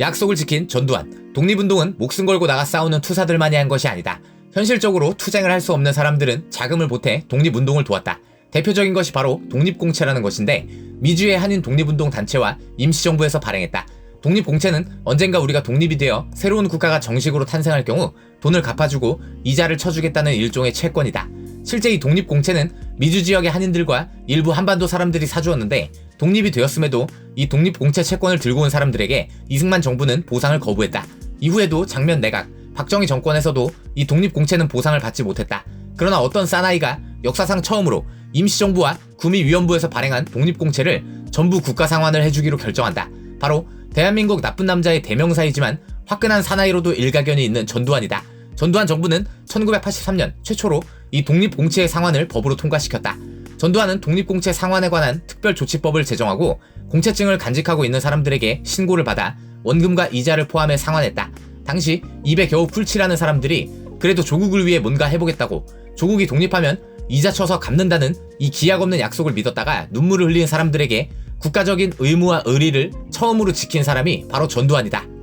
약속을 지킨 전두환. 독립운동은 목숨 걸고 나가 싸우는 투사들만이 한 것이 아니다. 현실적으로 투쟁을 할 수 없는 사람들은 자금을 보태 독립운동을 도왔다. 대표적인 것이 바로 독립공채라는 것인데 미주의 한인 독립운동 단체와 임시정부에서 발행했다. 독립공채는 언젠가 우리가 독립이 되어 새로운 국가가 정식으로 탄생할 경우 돈을 갚아주고 이자를 쳐주겠다는 일종의 채권이다. 실제 이 독립공채는 미주 지역의 한인들과 일부 한반도 사람들이 사주었는데 독립이 되었음에도 이 독립공채 채권을 들고 온 사람들에게 이승만 정부는 보상을 거부했다. 이후에도 장면 내각, 박정희 정권에서도 이 독립공채는 보상을 받지 못했다. 그러나 어떤 사나이가 역사상 처음으로 임시정부와 구미위원부에서 발행한 독립공채를 전부 국가 상환을 해주기로 결정한다. 바로 대한민국 나쁜 남자의 대명사이지만 화끈한 사나이로도 일가견이 있는 전두환이다. 전두환 정부는 1983년 최초로 이 독립공채의 상환을 법으로 통과시켰다. 전두환은 독립공채 상환에 관한 특별조치법을 제정하고 공채증을 간직하고 있는 사람들에게 신고를 받아 원금과 이자를 포함해 상환했다. 당시 입에 겨우 풀칠하는 사람들이 그래도 조국을 위해 뭔가 해보겠다고 조국이 독립하면 이자 쳐서 갚는다는 이 기약 없는 약속을 믿었다가 눈물을 흘리는 사람들에게 국가적인 의무와 의리를 처음으로 지킨 사람이 바로 전두환이다.